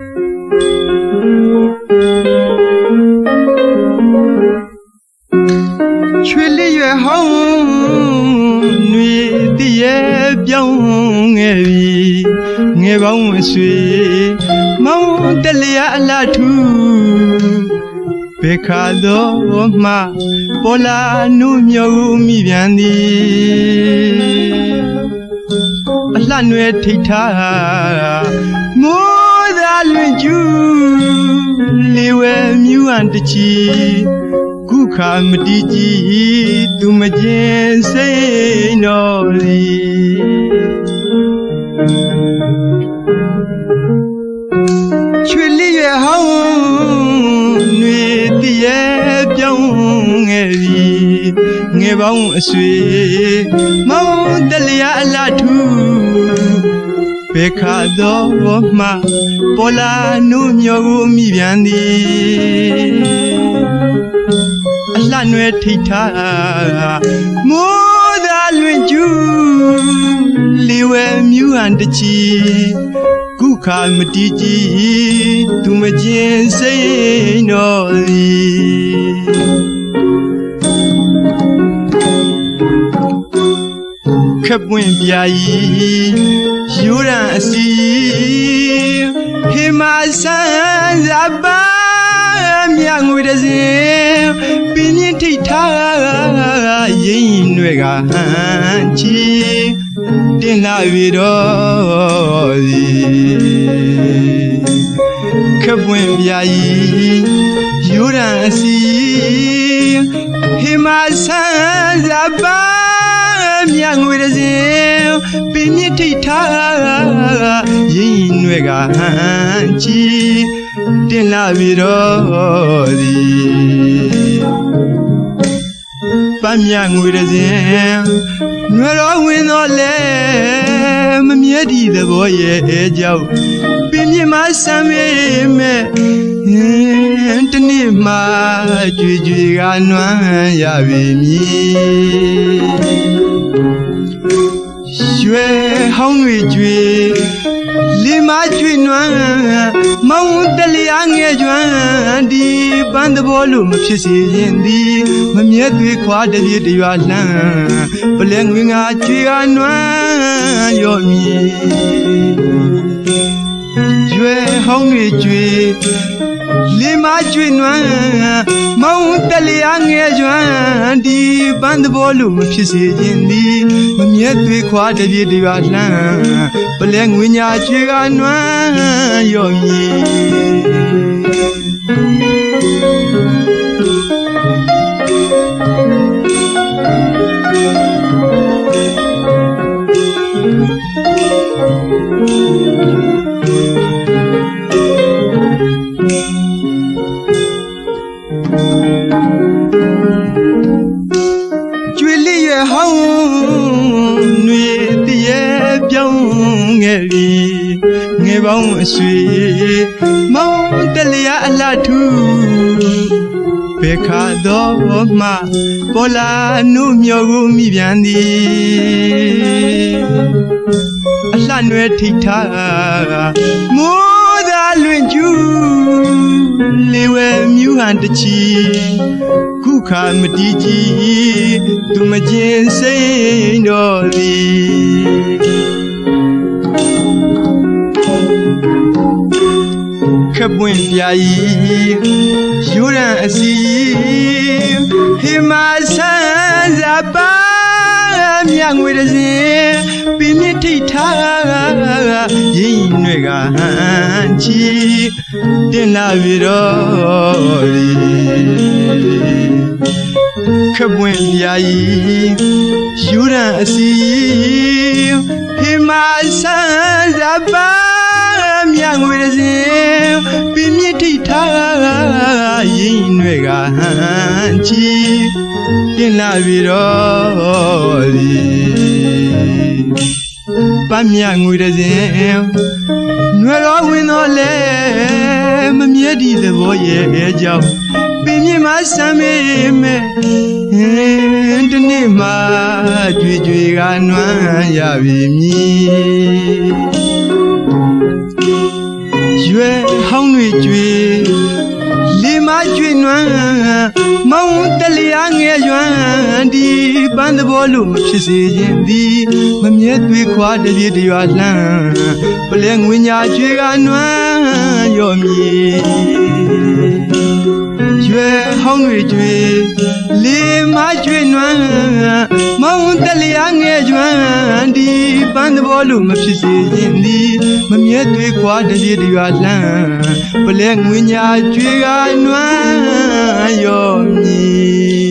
ချွေလေးရွယ်ဟောင်းຫນွေတည့်ရဲ့ပြောင်းငယ်ပြီငယ်ပေါင်းဝဆွေမောင်းတလျာအလားထူဘေခါတော့မှပေါ်လာနုမြောမိပြန်သည်အလှနွယ်ထိတ်ထားမိုးသာ လွင်ကျူးလေဝဲမြူဟန်တချီခုခါမတီးကြီးသူမကျင်စိတ်တော်သည်ချွေလေးရဟောင်းຫນွေတည့်ရဲ့ပြောင်းငယ်ပြီငယ်ပေါင်းအဆွေမောင်းတလျာအလားထူ ဘေခါတော့မှပေါ်လာနုမြောကိုမိပြန်သည်အလှနွယ်ထိတ်ထားမိုးသာလွင်ကျူးလေဝဲမြူဟန်တချီခုခါမတီးကြီးသူမကျင်စိတ်တော်သည် ခပ်ပွင့်ပြာကြီးယူရန်အစီဟေမဆန်းဇပါမြငွေတစင်ပြင်းပြင်းထိတ်ထားရင်တွေကဟန်ချီတင်လာပြီတော့သည်ခပ်ပွင့်ပြာကြီးယူရန်အစီဟေမဆန်းဇပါ မြငွေတစင်ပြင်းပြင်းထိတ်ထားရင်တွေကဟန်ချီတင်လာပြီတော့သည်ပန်းမြငွေတစင်နွယ်တော်ဝင်တော်လဲမမြဲဒီသဘောရဲ့ကြောင့်ပြင်းပြင်းမဆမ်းမေမဲ့ဟင်းတနေ့မှကြွေကြွေကနွမ်းရပြီမည် ရွယ်ဟောင်းတွေကြွေလေမကြွေနွမ်းမောင်တလျာငယ်ကျွမ်းဒီပန်းသဘောလိုမဖြစ်စေရင်ဒီမမြဲသွေးခွာတပြေတရွာလှမ်းပလဲငွေငါကြွေကနွမ်းရော့မည်ရွယ်ဟောင်းတွေကြွေ လေမကြွေနွမ်းမောင်တလျာငယ်ကျွမ်းဒီပန်းသဘောလိုမဖြစ်စေခြင်းဒီမမြဲသွေးခွာတပြေတရွာလှမ်းပလဲငွေညာကြွေကနွမ်းရော့မည်ကျွေ ဟောင်းຫນွေတည့်ရဲ့ပြောင်းငယ်ပြီငယ်ပေါင်းအဆွေမောင်းတလျာအလှထူဘေခါတော့မှပေါ်လာနုမြောကိုမိပြန်သည်အလှနွယ်ထိတ်ထားမိုးသာလွင်ကျူးလေဝဲမြူဟန်တချီ ခုခါမတီးကြီးသူမကျင်စိတ်တော်သည်ခပ်ပွင့်ပြာကြီးယူရန်အစီဟေမဆန်းဇပါမြငွေတစင်ပြင်းပြင်းထိတ်ထားရင်တွေကဟန်ချီတင်လာပြီတော့သည် ခပ်ပွင့်ပြာကြီးယူရန်အစီဟေမဆန်းဇပါမြငွေတစင်ပြင်းပြင်းထိတ်ထားရင်တွေကဟန်ချီတင်လာပြီတော့သည်ပန်းမြငွေတစင်နွယ်တော်ဝင်တော်လဲ မမြဲဒီသဘောရဲ့ကြောင့်ပင်မြင့်မဆမ်းမေးမဲ့ဟင်းတနေ့မှကြွေကြွေကနွမ်းရပြီမြည်ရွယ်ဟောင်းတွေကျွေလေမကျွေနွမ်းမောင်တလျာငယ်ရွမ်း ဒီပန်းသဘောလို့မဖြစ်စေခြင်းသည်မမြဲသွေးခွာတပြေတရွာလှမ်းပလဲငွေညာကျွေကနွမ်းရော့မြေရွယ်ဟောင်းတွေကျွေလေမကျွေနွမ်းမောင်တလျာငယ်ကျွမ်းဒီပန်းသဘောလို့မဖြစ်စေခြင်းသည်မမြဲသွေးခွာတပြေတရွာလှမ်းပလဲငွေညာကျွေကနွမ်းရော့မြေ